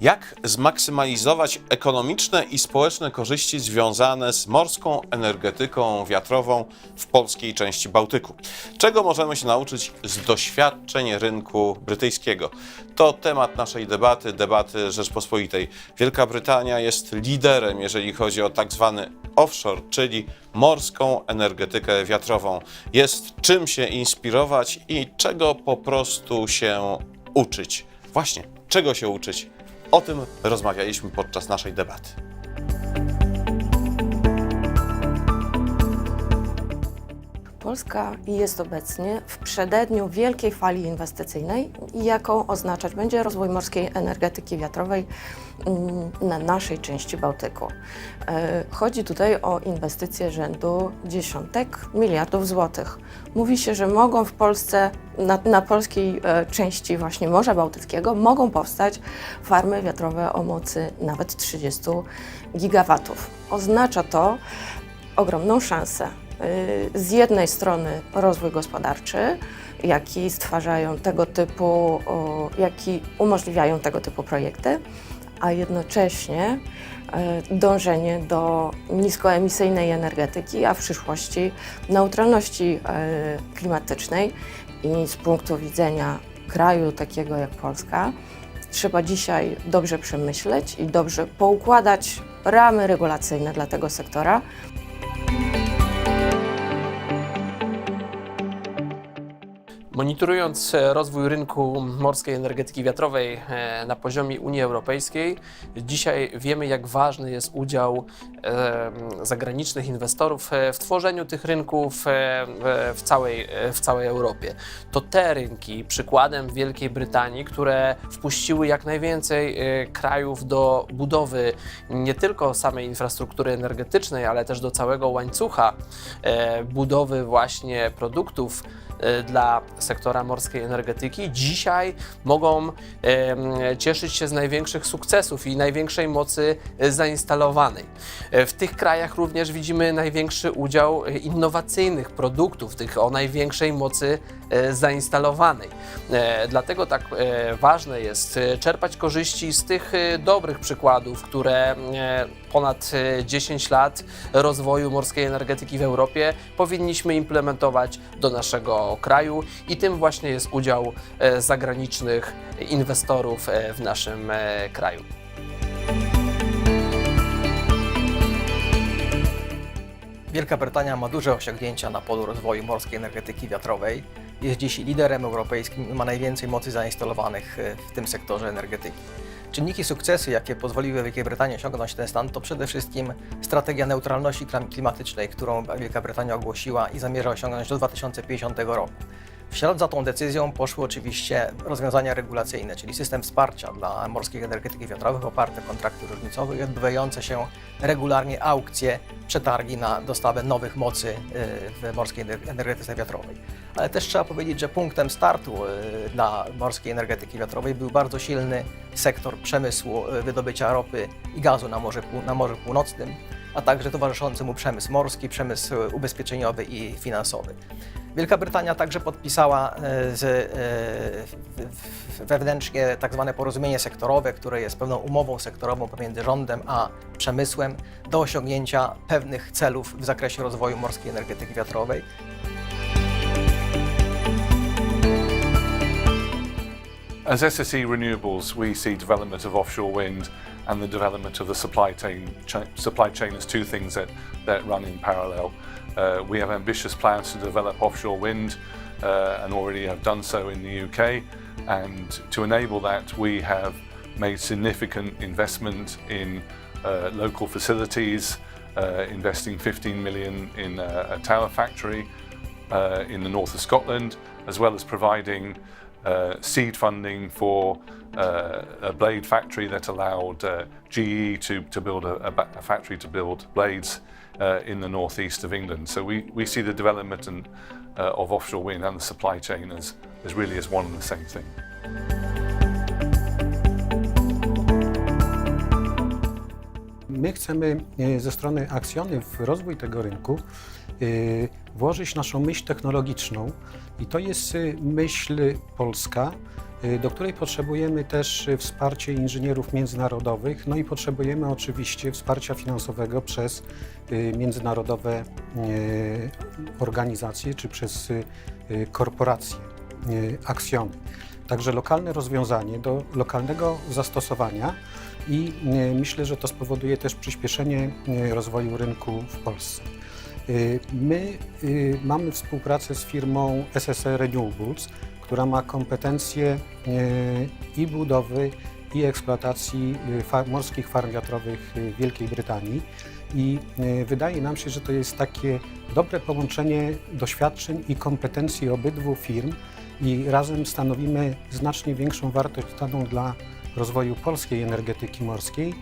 Jak zmaksymalizować ekonomiczne i społeczne korzyści związane z morską energetyką wiatrową w polskiej części Bałtyku? Czego możemy się nauczyć z doświadczeń rynku brytyjskiego? To temat naszej debaty, debaty Rzeczpospolitej. Wielka Brytania jest liderem, jeżeli chodzi o tak zwany offshore, czyli morską energetykę wiatrową. Jest czym się inspirować i czego po prostu się uczyć. Właśnie, czego się uczyć? O tym rozmawialiśmy podczas naszej debaty. Polska jest obecnie w przededniu wielkiej fali inwestycyjnej, jaką oznaczać będzie rozwój morskiej energetyki wiatrowej mm, na naszej części Bałtyku. E, Chodzi tutaj o inwestycje rzędu dziesiątek miliardów złotych. Mówi się, że mogą w Polsce, na, na polskiej e, części właśnie Morza Bałtyckiego, mogą powstać farmy wiatrowe o mocy nawet 30 gigawatów. Oznacza to ogromną szansę. Y, Z jednej strony rozwój gospodarczy, jaki stwarzają tego typu, jaki umożliwiają tego typu projekty, a jednocześnie y, dążenie do niskoemisyjnej energetyki, a w przyszłości neutralności y, klimatycznej. I z punktu widzenia kraju takiego jak Polska, trzeba dzisiaj dobrze przemyśleć i dobrze poukładać ramy regulacyjne dla tego sektora, Monitorując e, rozwój rynku morskiej energetyki wiatrowej e, na poziomie Unii Europejskiej, dzisiaj wiemy, jak ważny jest udział e, zagranicznych inwestorów w tworzeniu tych rynków w- całej, w całej Europie. To te rynki, przykładem Wielkiej Brytanii, które wpuściły jak najwięcej krajów do budowy nie tylko samej infrastruktury energetycznej, ale też do całego łańcucha budowy właśnie produktów dla sektora morskiej energetyki, dzisiaj mogą cieszyć się z największych sukcesów i największej mocy e, zainstalowanej. E, W tych krajach również widzimy największy udział e, innowacyjnych produktów, tych o największej mocy zainstalowanej. Dlatego tak ważne jest czerpać korzyści z tych dobrych przykładów, które ponad e, 10 lat rozwoju morskiej energetyki w Europie powinniśmy implementować do naszego kraju i tym właśnie jest udział e, zagranicznych inwestorów e, w naszym e, kraju. Wielka Brytania ma duże osiągnięcia na polu rozwoju morskiej energetyki wiatrowej. Jest dziś liderem europejskim i ma najwięcej mocy zainstalowanych w tym sektorze energetyki. Czynniki sukcesu, jakie pozwoliły Wielkiej Brytanii osiągnąć ten stan, to przede wszystkim strategia neutralności klim- klimatycznej, którą Wielka Brytania ogłosiła i zamierza osiągnąć do 2050 roku. W ślad za tą decyzją poszły oczywiście rozwiązania regulacyjne, czyli system wsparcia dla morskich energetyki wiatrowych oparte o kontrakty różnicowe i odbywające się regularnie aukcje, przetargi na dostawę nowych mocy y, w morskiej ener- energetyce wiatrowej. Ale też trzeba powiedzieć, że punktem startu y, dla morskiej energetyki wiatrowej był bardzo silny sektor przemysłu y, wydobycia ropy i gazu na Morzu, na Morzu Północnym, a także towarzyszący mu przemysł morski, przemysł ubezpieczeniowy i finansowy. Wielka Brytania także podpisała e, z, e, wewnętrznie tak zwane porozumienie sektorowe, które jest pewną umową sektorową pomiędzy rządem a przemysłem do osiągnięcia pewnych celów w zakresie rozwoju morskiej energetyki wiatrowej. As SSE Renewables, we see development of offshore wind and the development of the supply chain, cha- supply chain as two things that, that run in parallel. Uh, we have ambitious plans to develop offshore wind uh, and already have done so in the UK. And to enable that, we have made significant investment in uh, local facilities, uh, investing 15 million in a, a tower factory uh, in the north of Scotland, as well as providing uh, seed funding for uh, a blade factory that allowed uh, GE to, to build a, a, factory to build blades uh, in the northeast of England. So we, we see the development and, uh, of offshore wind and the supply chain as, as really as one and the same thing. My chcemy ze strony Akcjony w rozwój tego rynku włożyć naszą myśl technologiczną i to jest e, myśl polska, y, do której potrzebujemy też y, wsparcie inżynierów międzynarodowych, no i potrzebujemy oczywiście wsparcia finansowego przez y, międzynarodowe y, organizacje czy przez y, y, korporacje, y, aksjony. Także lokalne rozwiązanie do lokalnego zastosowania i y, myślę, że to spowoduje też przyspieszenie y, rozwoju rynku w Polsce. Y, My y, mamy współpracę z firmą SSR Renewables, która ma kompetencje y, i budowy, i eksploatacji morskich farm wiatrowych Wielkiej Brytanii. I wydaje nam się, że to jest takie dobre połączenie doświadczeń i kompetencji obydwu firm i razem stanowimy znacznie większą wartość dodaną dla rozwoju polskiej energetyki morskiej